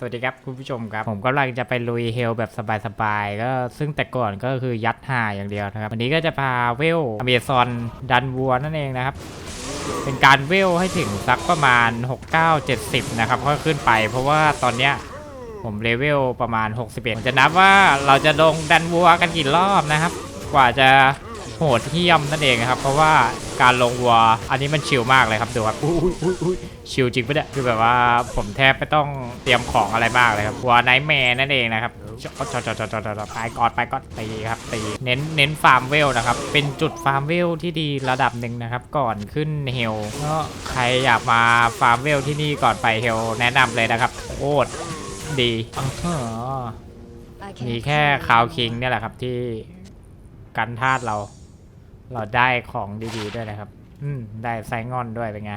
สวัสดีครับคุณผู้ชมครับ ผมกำลังจะไปลุยเฮลแบบสบายๆก็ซึ่งแต่ก่อนก็คือยัดหาอย่างเดียวนะครับ วันนี้ก็จะพาเวลอเมซอนดันวัวนั่นเองนะครับ เป็นการเวลให้ถึงสักประมาณ 69 70 นะครับก็ขึ้นไป เพราะว่าตอนเนี้ยผมเลเวลประมาณ 61 จะนับว่าเราจะลงดันวัวกันกี่รอบนะครับ กว่าจะ โหดเหี้ยมนั่นเองนะครับ เพราะว่าการลงวัวอันนี้มันชิลมากเลยครับดูครับอุ้ยอุ้ยอุ้ยชิลจริงปะเนี่ยคือแบบว่าผมแทบไม่ต้องเตรียมของอะไรมากเลยครับวัวไนท์แมร์นั่นเองนะครับจอดจอดจอดจอดจอดจอดไปก่อนไปก่อนตีครับตีเน้นเน้นฟาร์มเวลนะครับ เป็นจุดฟาร์มเวลที่ดีระดับหนึ่งนะครับ ก่อนขึ้นเฮลก็ใครอยากมาฟาร์มเวลที่นี่ก่อนไปเฮลแนะนำเลยนะครับโคตรดีอ๋อมีแค่คาวคิงเนี่ยแหละครับที่กันธาตุเรา เราได้ของดีๆด้วยนะครับ อืม ได้ไซงอนด้วยเป็นไง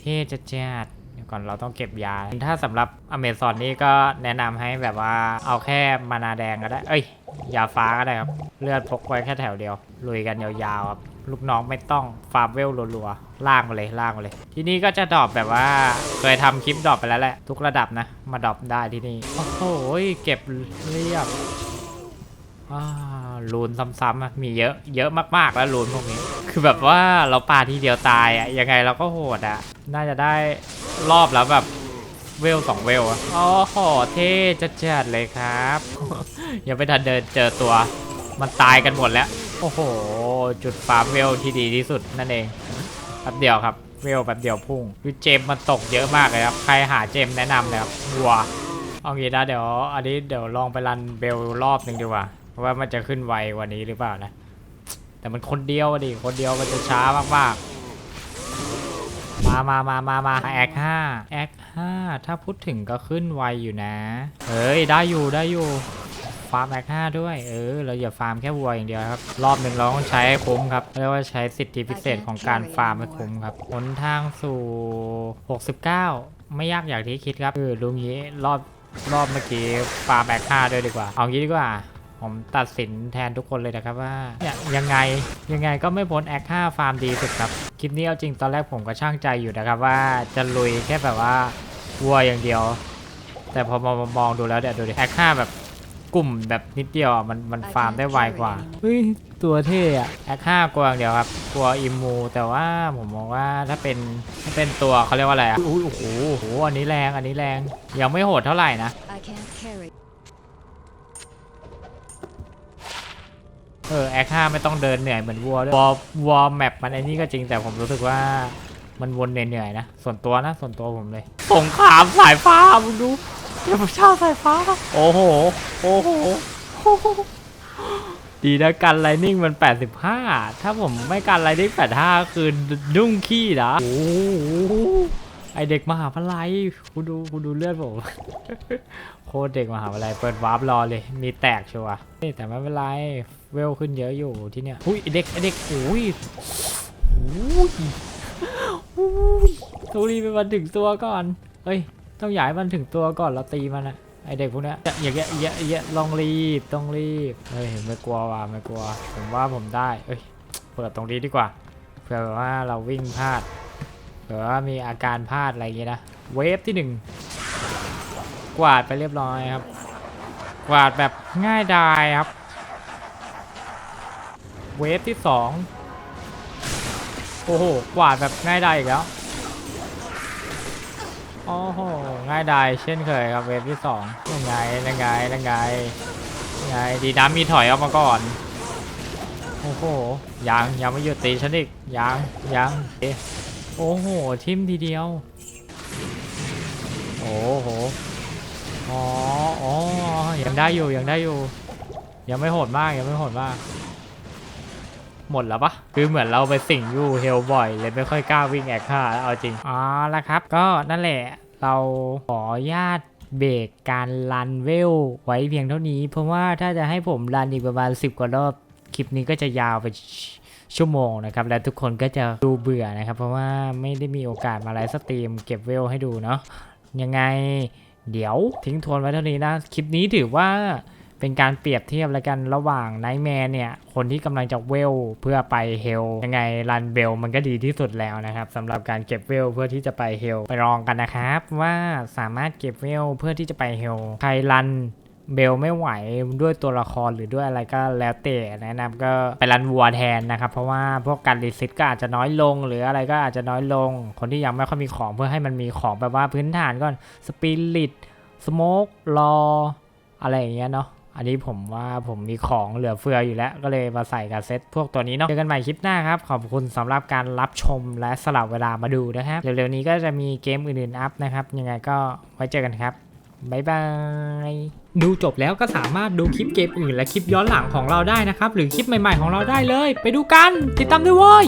เท่จะจัดเดี๋ยวก่อนเราต้องเก็บยา ถ้าสำหรับอเมซอนนี่ก็แนะนำให้แบบว่าเอาแค่มานาแดงก็ได้ เอ้ย ยาฟ้าก็ได้ครับ เลือดพกไว้แค่แถวเดียว ลุยกันยาวๆครับ ลูกน้องไม่ต้องฟาร์มเวลรัวๆ ล่างมาเลยล่างมาเลย ที่นี่ก็จะดรอปแบบว่าเคยทำคลิปดรอปไปแล้วแหละ ทุกระดับนะ มาดรอปได้ที่นี่ โอ้โห เก็บเรียบอ่า รูนซ้ำๆอะมีเยอะเยอะมากๆแล้วรูนพวกนี้ คือแบบว่าเราปาทีเดียวตายอะยังไงเราก็โหดอะน่าจะได้รอบแล้วแบบเวลสองเวลอะอ๋อโหเท่จะจัดเลยครับยังไม่ทันเดินเจอตัว มันตายกันหมดแล้ว โอ้โห จุดฟาร์มเวลที่ดีที่สุดนั่นเองแป๊บเดียวครับเวลแป๊บเดียวพุ่งคือเจมมันตกเยอะมากเลยครับ ใครหาเจมแนะนำเลยครับวัวเอางี้นะเดี๋ยว อันนี้เดี๋ยวลองไปรันเบลรอบหนึ่งดีกว่า ว่ามันจะขึ้นไวกว่านี้หรือเปล่านะ แต่มันคนเดียวอะดิคนเดียวมันจะช้ามากๆ มามามามามาแอคห้าแอคห้าถ้าพูดถึงก็ขึ้นไวอยู่นะเอ้ย ได้อยู่ได้อยู่ ฟาร์มแอคห้าด้วย เออ เราอย่าฟาร์มแค่วัวอย่างเดียวครับ รอบหนึ่งเราต้องใช้ให้คุ้มครับเรียกว่าใช้สิทธิพิเศษของการฟาร์มให้คุ้มครับหนทางสู่ 69 ไม่ยากอย่างที่คิดครับคือลุงนี้รอบรอบเมื่อกี้ฟาร์มแอคห้าด้วยดีกว่า เอางี้ดีกว่า ผมตัดสินแทนทุกคนเลยนะครับว่าเนี่ยยังไงยังไงก็ไม่พ้นแอค5ฟาร์มดีสุดครับ คลิปนี้เอาจริงตอนแรกผมก็ช่างใจอยู่นะครับว่าจะลุยแค่แบบว่าวัวอย่างเดียว แต่พอมามองดูแล้วเดี๋ยวดูดิแอค5แบบกลุ่มแบบนิดเดียวอะมันมันฟาร์มได้ไวกว่าเฮ้ยตัวเท่อะแอค5กลัวอย่างเดียวครับกลัวอิมู แต่ว่าผมมองว่าถ้าเป็นถ้าเป็นตัวเขาเรียกว่าอะไรอะอุ้ยโอ้โหโอ้โหอันนี้แรงอันนี้แรงยังไม่โหดเท่าไหร่นะ เออแอคห้าไม่ต้องเดินเหนื่อยเหมือนวัวด้วยวอวอแมปมันไอ้นี่ก็จริงแต่ผมรู้สึกว่ามันวนเหนื่อยๆนะ ส่วนตัวนะ ส่วนตัวผมเลยสงครามสายฟ้ามึงดูเทพเจ้าสายฟ้า โอ้โห โอ้โห ดีนะกันไลนิ่งมัน 85 ถ้าผมไม่กันไลนิ่ง85 คือดุ้งขี้นะโอ้โห ไอเด็กมหาพลัยกูดูกูดูเลือดผมโคตรเด็กมหาวิทยาลัยเปิดวาร์ปรอเลย มีแตกชัวร์เฮ้ยแต่ไม่เป็นไร เวลขึ้นเยอะอยู่ที่เนี่ยอุ้ยไอเด็กไอเด็กโอ้ยโอ้ยโอ้ยต้องรีบไปมันถึงตัวก่อนเฮ้ย ต้องอยากให้มันถึงตัวก่อนเราตีมันอะไอเด็กพวกเนี้ยอย่าอย่าอย่าอย่าลองรีบต้องรีบเฮ้ยไม่กลัวว่ะไม่กลัว ผมว่าผมได้เอ้ยเปิดตรงนี้ดีกว่าเผื่อว่าเราวิ่งพลาด เผื่อว่ามีอาการพลาดอะไรอย่างเงี้ยนะ เวฟที่หนึ่งกวาดไปเรียบร้อยครับ กวาดแบบง่ายดายครับ เวฟที่สองโอ้โห กวาดแบบง่ายดายอีกแล้วโอ้โห ง่ายดายเช่นเคยครับเวฟที่สองยังไงยังไงยังไงยังไงดีน้ำมีถอยออกมาก่อน โอ้โห ยังยังไม่หยุดตีฉันอีก ยังยังเโอ้โห ทิมทีเดียว โอ้โห อ๋ออ๋อยังได้อยู่ ยังได้อยู่ ยังไม่โหดมาก ยังไม่โหดมาก หมดแล้วปะคือเหมือนเราไปสิงอยู่เฮลบ่อย เลยไม่ค่อยกล้าวิ่งแอคค่าเอาจริง อ๋อแล้วครับ ก็นั่นแหละ เราขอญาตเบรกการรันเวลไว้เพียงเท่านี้ เพราะว่าถ้าจะให้ผมรันอีกประมาณ 10 กว่ารอบ คลิปนี้ก็จะยาวไป ชั่วโมงนะครับ และทุกคนก็จะดูเบื่อนะครับ เพราะว่าไม่ได้มีโอกาสมาไลฟ์สตรีมเก็บเวลให้ดูเนาะยังไงเดี๋ยวทิ้งทวนไว้เท่านี้นะ คลิปนี้ถือว่าเป็นการเปรียบเทียบแล้วกันระหว่างไนท์แมร์เนี่ย คนที่กำลังจะเวลเพื่อไปเฮลยังไงรันเบลมันก็ดีที่สุดแล้วนะครับสำหรับการเก็บเวลเพื่อที่จะไปเฮลไปลองกันนะครับ ว่าสามารถเก็บเวลเพื่อที่จะไปเฮลใครรัน เบลไม่ไหวด้วยตัวละครหรือด้วยอะไรก็แล้วแต่แนะนำก็ไปรันวัวแทนนะครับ เพราะว่าพวกการรีซิตก็อาจจะน้อยลง หรืออะไรก็อาจจะน้อยลง คนที่ยังไม่ค่อยมีของเพื่อให้มันมีของแบบว่าพื้นฐานก่อนสปิริตสโมกรออะไรอย่างเงี้ยเนาะอันนี้ผมว่าผมมีของเหลือเฟืออยู่แล้ว ก็เลยมาใส่กับเซตพวกตัวนี้เนาะเจอกันใหม่คลิปหน้าครับ ขอบคุณสำหรับการรับชมและสลับเวลามาดูนะครับ เร็วๆนี้ก็จะมีเกมอื่นๆอัพนะครับ ยังไงก็ไว้เจอกันครับ บายบาย ดูจบแล้วก็สามารถดูคลิปเกมอื่นและคลิปย้อนหลังของเราได้นะครับ หรือคลิปใหม่ๆของเราได้เลย ไปดูกัน ติดตามด้วยเว้ย